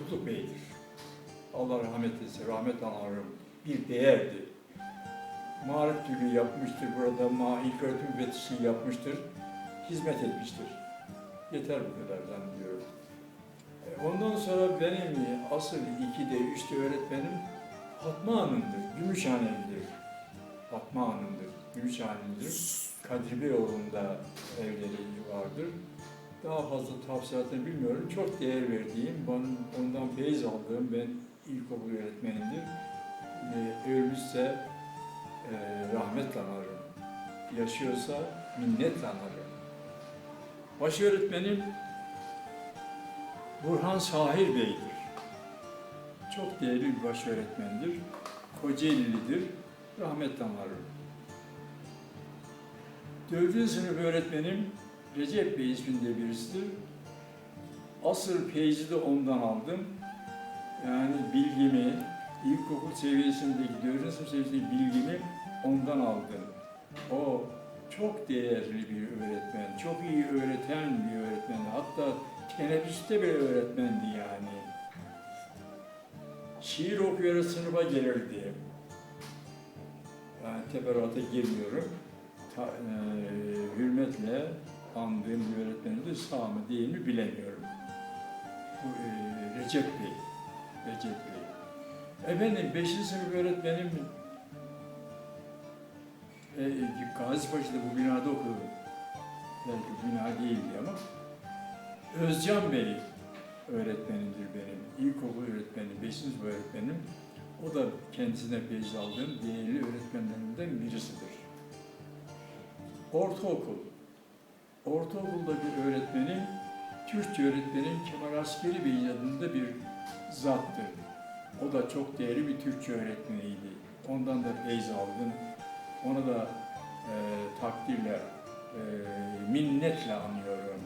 Kutluk Bey'dir. Allah rahmet eylesin, rahmet anarım. Bir değerdi. Marif Tülü yapmıştır burada, ma ilk öğretim müfettişliği yapmıştır. Hizmet etmiştir. Yeter bu kadar zannediyorum. E, Ondan sonra benim asıl ikide, üçte öğretmenim Fatma Hanım'dır, Gümüşhane'lidir. Fatma Hanım'dır, Gümüşhane'lidir. Kadri Beyoğlu'nda evleri vardır. Daha fazla tavsiyatını bilmiyorum. Çok değer verdiğim, ondan feyiz aldığım ben ilkokul öğretmenimdir. Ee, ölmüşse e, rahmetle anarım. Yaşıyorsa minnetle anarım. Baş öğretmenim Burhan Sahir Bey'dir. Çok değerli bir baş öğretmendir. Kocaeli'lidir. Rahmetle anarım. Dördüncü sınıf öğretmenim Recep Bey isminde birisidir. Asıl feyzi de ondan aldım. Yani bilgimi, ilkokul seviyesindeki, dördüncü seviyesindeki bilgimi ondan aldım. O çok değerli bir öğretmen, çok iyi öğreten bir öğretmen. Hatta teneffüste bile öğretmendi yani. Şiir okuyarak sınıfa gelirdi. Yani teferruata girmiyorum. Ta, e, hürmetle andığım bir öğretmenimdir. Sağ mı değil mi bilemiyorum. Bu e, Recep Bey. Recep Bey. Efendim 5. sınıf öğretmenim e, Gazipaşa'da bu binada okudum. Belki bina değildi ama Özcan Bey öğretmenimdir benim. İlkokul öğretmenim, 5. sınıf öğretmenim. O da kendisine feyiz aldığım değerli öğretmenlerimden birisidir. Ortaokul. Ortaokuldaki öğretmenim, Türkçe öğretmenim Kemal Askeri Bey adında bir zattır. O da çok değerli bir Türkçe öğretmeniydi. Ondan da feyiz aldım. Onu da e, takdirle, e, minnetle anıyorum.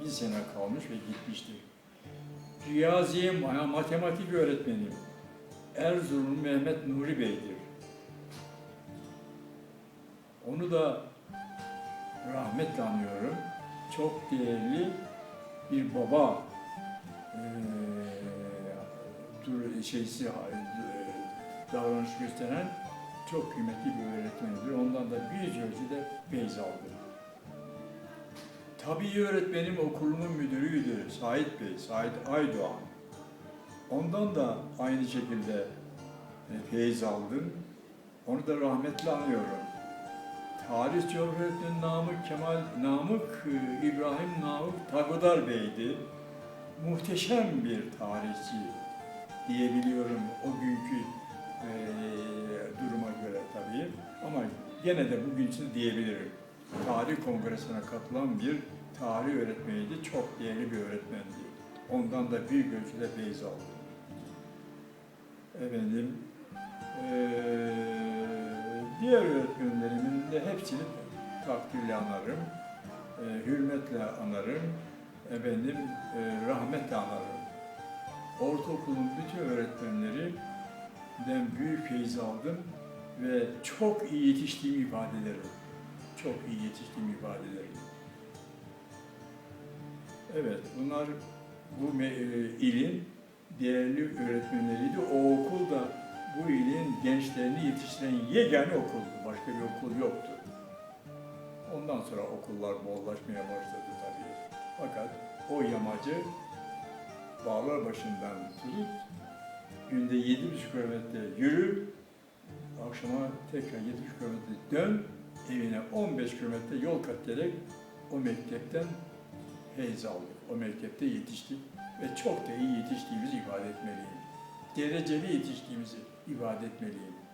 Bir sene kalmış ve gitmiştir. Riyaziye ma- matematik öğretmenim Erzurum Mehmet Nuri Bey'dir. Onu da rahmetle anıyorum. Çok değerli bir baba dur şeysi davranış gösteren çok kıymetli bir öğretmenidir. Ondan da bir ölçüde feyz aldım. Tabii öğretmenim okulumun müdürüydü Sait Bey, Sait Aydoğan. Ondan da aynı şekilde e, feyiz aldım. Onu da rahmetle anıyorum. Coğrafya öğretmeni Namık Kemal, Namık e, İbrahim Namık Tagodar Bey'di. Muhteşem bir tarihçi diyebiliyorum o günkü e, duruma göre tabii. Ama gene de bugün için diyebilirim. Tarih kongresine katılan bir tarih öğretmeniydi. Çok değerli bir öğretmendi. Ondan da büyük ölçüde feyiz aldım. Efendim, eee, de hepsini takdirle anarım, eee, hürmetle anarım, efendim, eee, rahmetle anarım. Ortaokulun bütün öğretmenlerinden büyük feyiz aldım ve çok iyi yetiştiğimi ifade ederim. Çok iyi yetiştiğimi ifade ederim. Evet, bunlar bu e, ilin değerli öğretmenleriydi. O okul da bu ilin gençlerini yetiştiren yegane okuldu. Başka bir okul yoktu. Ondan sonra okullar bollaşmaya başladı tabii. Fakat o yamacı bağlar başından tutup günde yedi buçuk kilometre yürü, akşama tekrar yedi buçuk kilometre dön, evine 15 kilometre yol kat ederek o mektepten feyz aldık. O mektepte yetiştik ve çok da iyi yetiştiğimizi ifade etmeliyim. Dereceli yetiştiğimizi ifade etmeliyim.